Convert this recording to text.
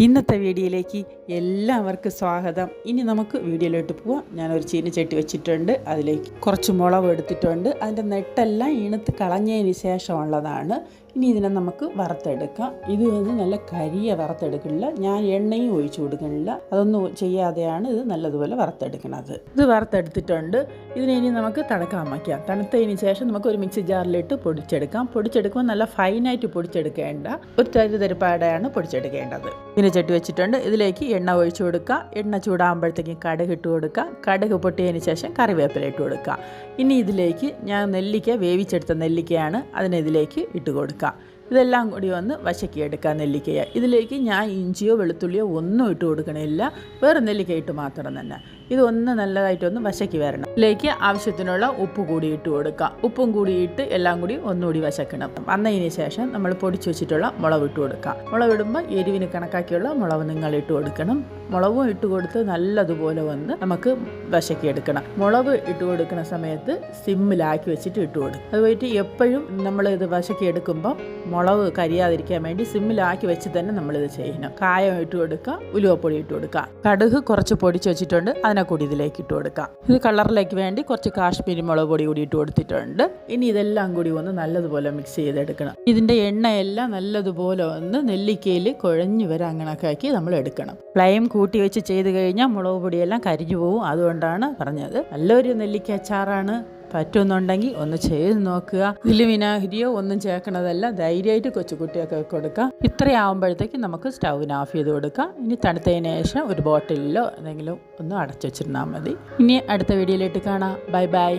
ഇന്നത്തെ വീഡിയോയിലേക്ക് എല്ലാവർക്കും സ്വാഗതം. ഇനി നമുക്ക് വീഡിയോയിലോട്ട് പോവാം. ഞാനൊരു ചീനിച്ചട്ടി വെച്ചിട്ടുണ്ട്. അതിലേക്ക് കുറച്ച് മുളക് എടുത്തിട്ടുണ്ട്. അതിന്റെ നെട്ടെല്ലാം ഇണത്ത് കളഞ്ഞതിന് ശേഷമുള്ളതാണ് ഇനി ഇതിനെ നമുക്ക് വറുത്തെടുക്കാം. ഇത് വന്ന് നല്ല കരിയ വറുത്തെടുക്കണില്ല. ഞാൻ എണ്ണയും ഒഴിച്ചു കൊടുക്കണില്ല. അതൊന്നും ചെയ്യാതെയാണ് ഇത് നല്ലതുപോലെ വറുത്തെടുക്കുന്നത് ഇത് വറുത്തെടുത്തിട്ടുണ്ട്. ഇതിനെ ഇനി നമുക്ക് തണുക്കാൻ വയ്ക്കാം. തണുത്തതിന് ശേഷം നമുക്ക് ഒരു മിക്സി ജാറിലിട്ട് പൊടിച്ചെടുക്കാം. പൊടിച്ചെടുക്കുമ്പോൾ നല്ല ഫൈനായിട്ട് പൊടിച്ചെടുക്കേണ്ട ഒരു തരി തരിപ്പാടെയാണ് പൊടിച്ചെടുക്കേണ്ടത്. ഇതിനെ ചട്ടി വെച്ചിട്ടുണ്ട്. ഇതിലേക്ക് എണ്ണ ഒഴിച്ചു കൊടുക്കുക. എണ്ണ ചൂടാകുമ്പോഴത്തേക്കും കടുക് ഇട്ട് കൊടുക്കുക. കടുക് പൊട്ടിയതിന് ശേഷം കറിവേപ്പില ഇട്ട് കൊടുക്കുക. ഇനി ഇതിലേക്ക് ഞാൻ നെല്ലിക്ക വേവിച്ചെടുത്ത നെല്ലിക്കയാണ് അതിനെ ഇതിലേക്ക് ഇട്ട് കൊടുക്കുക. ഇതെല്ലാം കൂടി ഒന്ന് വശക്കി എടുക്കുക നെല്ലിക്കയെ. ഇതിലേക്ക് ഞാൻ ഇഞ്ചിയോ വെളുത്തുള്ളിയോ ഒന്നും ഇട്ട് കൊടുക്കണില്ല. വേറെ നെല്ലിക്ക ഇട്ട് മാത്രം തന്നെ. ഇതൊന്ന് നല്ലതായിട്ടൊന്ന് വശക്കി വരണം. ഇതിലേക്ക് ആവശ്യത്തിനുള്ള ഉപ്പ് കൂടി ഇട്ട് കൊടുക്കുക. ഉപ്പും കൂടി ഇട്ട് എല്ലാം കൂടി ഒന്നുകൂടി വശക്കണം. വന്നതിന് ശേഷം നമ്മൾ പൊടിച്ചു വെച്ചിട്ടുള്ള മുളക് ഇട്ട് കൊടുക്കുക. മുളക് ഇടുമ്പോൾ എരിവിന് കണക്കാക്കിയുള്ള മുളക് നിങ്ങൾ ഇട്ട് കൊടുക്കണം. മുളകും ഇട്ട് കൊടുത്ത് നല്ലതുപോലെ വന്ന് നമുക്ക് വശക്കി എടുക്കണം. മുളക് ഇട്ട് കൊടുക്കുന്ന സമയത്ത് സിമ്മിലാക്കി വെച്ചിട്ട് ഇട്ട് കൊടുക്കും അതുപോലെ എപ്പോഴും നമ്മൾ ഇത് വശക്കി എടുക്കുമ്പോൾ മുളക് കരിയാതിരിക്കാൻ വേണ്ടി സിമ്മിലാക്കി വെച്ച് തന്നെ നമ്മളിത് ചെയ്യണം. കായം ഇട്ട് കൊടുക്കുക ഉലുവപ്പൊടി ഇട്ട് കൊടുക്കുക. കടുക് കുറച്ച് പൊടിച്ച് വെച്ചിട്ടുണ്ട്. അതിനെ കൂടി ഇതിലേക്ക് ഇട്ട് കൊടുക്കുക. ഇത് കളറിലേക്ക് വേണ്ടി കുറച്ച് കാശ്മീരി മുളക് പൊടി കൂടി ഇട്ട് കൊടുത്തിട്ടുണ്ട്. ഇനി ഇതെല്ലാം കൂടി ഒന്ന് നല്ലതുപോലെ മിക്സ് ചെയ്തെടുക്കണം. ഇതിന്റെ എണ്ണയെല്ലാം നല്ലതുപോലെ ഒന്ന് നെല്ലിക്കയിൽ കുഴഞ്ഞു വരെ കണക്കാക്കി നമ്മൾ എടുക്കണം. ഫ്ലെയിം കൂട്ടി വെച്ച് ചെയ്ത് കഴിഞ്ഞാൽ മുളക് പൊടിയെല്ലാം കരിഞ്ഞു പോകും അതുകൊണ്ടാണ് പറഞ്ഞത്. നല്ലൊരു നെല്ലിക്ക അച്ചാറാണ്. പറ്റുന്നുണ്ടെങ്കിൽ ഒന്ന് ചെയ്ത് നോക്കുക. ഇതിൽ വിനാഗിരിയോ ഒന്നും ചേർക്കണതല്ല ധൈര്യമായിട്ട് കൊച്ചുകുട്ടിയൊക്കെ കൊടുക്കുക ഇത്രയാവുമ്പോഴത്തേക്ക് നമുക്ക് സ്റ്റൗവിന് ഓഫ് ചെയ്ത് കൊടുക്കാം. ഇനി തണുത്തതിന് ശേഷം ഒരു ബോട്ടിലിലോ എന്തെങ്കിലും ഒന്ന് അടച്ചു വെച്ചിരുന്നാൽ മതി. ഇനി അടുത്ത വീഡിയോയിലേക്ക് കാണാം. Bye bye.